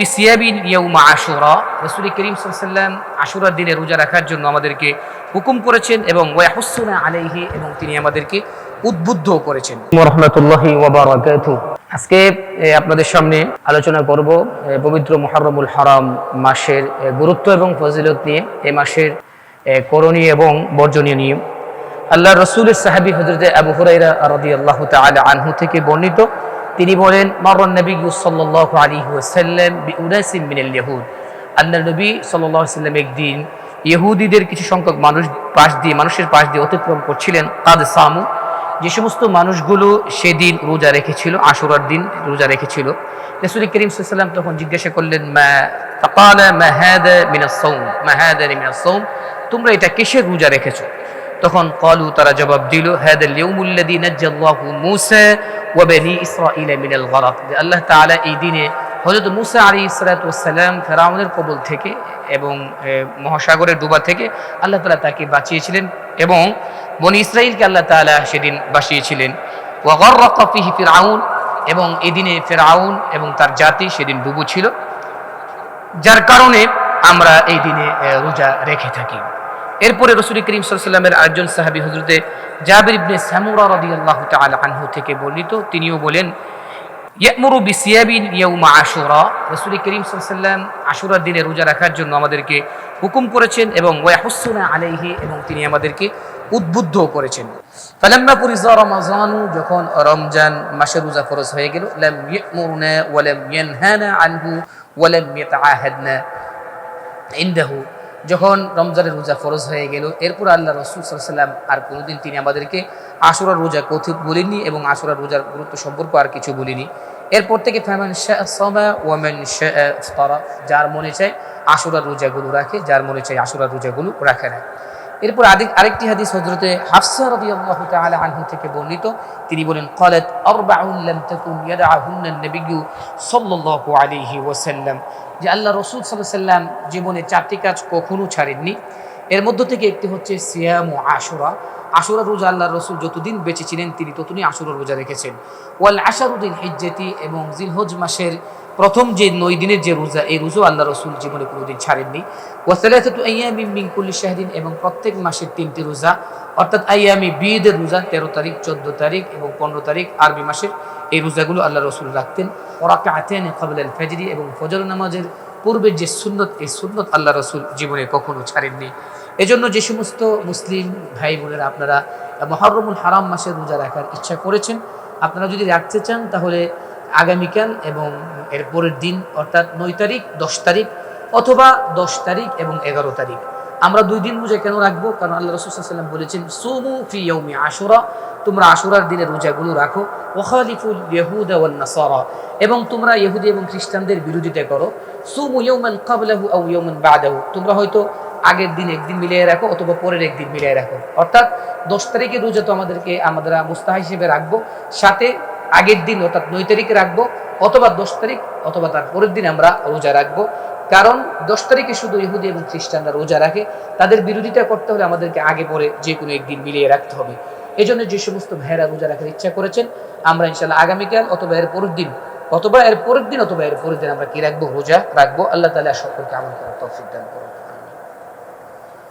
বিসিয়াবিন আশুরা। করিম আশুরার দিনে রোজা রাখার জন্য আমাদেরকে হুকুম করেছেন এবং আলাইহি এবং তিনি আমাদেরকে উদ্বুদ্ধ করেছেন। রহমতুল্লাহি আজকে আপনাদের সামনে আলোচনা করব পবিত্র মুহররমুল হারাম মাসের গুরুত্ব এবং ফজিলত নিয়ে এই মাসের করণীয় এবং বর্জনীয় নিয়ম। আল্লাহ রসুলের সাহাবী হজরত আবু হুরাইরা রাদিয়াল্লাহু তাআলা আনহু থেকে বর্ণিত। তিনি বলেন মাররান নবী সাল্লাল্লাহু আলাইহি ওয়াসাল্লাম বিউনাসিম মিনাল ইয়াহুদ। আল্লাহ নবী সাল্লাল্লাহু আলাইহি ওয়াসাল্লাম একদিন ইহুদিদের কিছু সংখ্যক মানুষ পাশ দিয়ে, মানুষের পাশ দিয়ে অতিক্রম করছিলেন। কাদ সামু, যে সমস্ত মানুষগুলো সেদিন রোজা রেখেছিল, আশুরার দিন রোজা রেখেছিল। রসুল করিম সাল্লাম তখন জিজ্ঞাসা করলেন তোমরা এটা কিসের রোজা রেখেছো? তখন কলু তারা জবাব দিল হাদা লিয়াউমুল্লাযী নাজ্জাল্লাহু মূসা ওয়া বনি ইসরাঈলা মিনাল গরাক যে আল্লাহ তাআলা এই দিনে হযরত মূসা ওয়াস সালাম ফেরাউনের কবল থেকে এবং মহাসাগরের ডুবা থেকে আল্লাহ তাআলা তাকে বাঁচিয়েছিলেন এবং বনি ইসরাইলকে আল্লাহ তাআলা সেদিন বাঁচিয়েছিলেন। ওয়া গররাকা ফিহি ফিরআউন এবং এদিনে ফেরাউন এবং তার জাতি সেদিন ডুবু ছিল, যার কারণে আমরা এই দিনে রোজা রেখে থাকি। এরপরে রসুল করিম সাল্লামের আরেকজন সাহাবী হজরতে জাবির ইবনে সামুরা রাদিয়াল্লাহু তাআলা আনহু থেকে বর্ণিত, তিনিও বলেন, ইয়ামুরু বিসিয়াবিন ইয়াউমা আশুরা। রসুল করিম সাল্লাম আশুরার দিনে রোজা রাখার জন্য আমাদেরকে হুকুম করেছেন এবং ওয়াহুসুনা আলাইহি এবং তিনি আমাদেরকে উদ্বুদ্ধ করেছেন। ফালাম্মা পুরিজা রমাজানু, যখন রমজান মাসে রোজা ফরজ হয়ে গেল, লাম ইয়ামুরনা ওয়া লাম ইয়ানহানা আনহু ওয়া লাম ইয়াতাআহাদনা ইন্দাহু। যখন রমজানের রোজা ফরজ হয়ে গেল, এরপর আল্লাহ রসুল সাল্লাম আর কোনোদিন তিনি আমাদেরকে আশুরার রোজা কথিত বলিনি এবং আশুরার রোজার গুরুত্ব সম্পর্ক আর কিছু বলিনি এরপর থেকে ফ্যামেন ওয়ামেন যার মনে চায় আশুরার রোজাগুলো রাখে, যার মনে চায় আশুরার রোজাগুলো রাখে না। এরপর আরেক আরেকটি হাদিস হজরতে হাফসা রবি আল্লাহ তাহলে আনহু থেকে বর্ণিত। তিনি বলেন ক্বালাত আরবাউন লাম তাকুন ইয়াদআহুন্না নবিয়্যু সাল্লাল্লাহু আলাইহি ওয়াসাল্লাম। যে আল্লাহ রসুল সাল্লাম জীবনে চারটি কাজ কখনো ছাড়েননি। এর মধ্য থেকে একটি হচ্ছে সিয়াম ও আশুরা। আশুরা রোজা আল্লাহ রসুল যতদিন বেঁচে ছিলেন, তিনি ততদিনই আশুরা রোজা রেখেছেন। ওয়াল আশারুদ্দিন হিজ্জেতি এবং জিলহজ মাসের প্রথম যে নয় দিনের যে রোজা, এই রোজা আল্লাহ রসুল জীবনে কোনোদিন ছাড়েননি। ওয়াসালাতু আইয়ামি মিন কুল্লি শাহরিন এবং প্রত্যেক মাসের তিনটি রোজা, অর্থাৎ আইয়ামি বিয়েদের রোজা, তেরো তারিখ, চোদ্দ তারিখ এবং পনেরো তারিখ আরবি মাসের এই রোজাগুলো আল্লাহ রসুল রাখতেন। ওরাকে আতেন আল ফজরি এবং ফজর নামাজের পূর্বের যে সুন্নত, এই সুন্নত আল্লাহ রসুল জীবনে কখনো ছাড়েননি। এজন্য যে সমস্ত মুসলিম ভাই বোনেরা, আপনারা মহরমুল হারাম মাসের রোজা রাখার ইচ্ছা করেছেন, আপনারা যদি রাখতে চান, তাহলে আগামীকাল এবং এর পরের দিন, অর্থাৎ নয় তারিখ, দশ তারিখ, অথবা দশ তারিখ এবং এগারো তারিখ। আমরা দুই দিন রোজা কেন রাখব? কারণ আল্লাহ রসুল্লাম বলেছেন, সুমু ফি ইয়ৌমি আশুরা। তোমরা আশুরার দিনে রোজাগুলো রাখো। ওখালিফুল ইহুদ নাসারা। এবং তোমরা ইহুদি এবং খ্রিস্টানদের বিরোধিতা করো। সুমু ইয়ৌমান কাবলাহু আও ইয়ৌমান বাদাহু। তোমরা হয়তো আগের দিন একদিন মিলিয়ে রাখো অথবা পরের একদিন মিলিয়ে রাখো। অর্থাৎ দশ তারিখের রোজা তো আমাদেরকে, আমরা মুস্তাহ হিসেবে রাখব। সাথে আগের দিন অর্থাৎ নয় তারিখে রাখব, অথবা দশ তারিখ, অথবা তার পরের দিন আমরা রোজা রাখব। কারণ দশ তারিখে শুধু ইহুদি এবং খ্রিস্টানরা রোজা রাখে। তাদের বিরোধিতা করতে হলে আমাদেরকে আগে পরে যে কোনো একদিন মিলিয়ে রাখতে হবে। এই জন্য যে সমস্ত ভাইয়েরা রোজা রাখার ইচ্ছা করেছেন, আমরা ইনশাল্লাহ আগামীকাল অথবা এর পরের দিন, অথবা এর পরের দিন, অথবা এর পরের দিন আমরা কি রাখব? রোজা রাখব। আল্লাহ তালা সকলকে আমল করার করুন।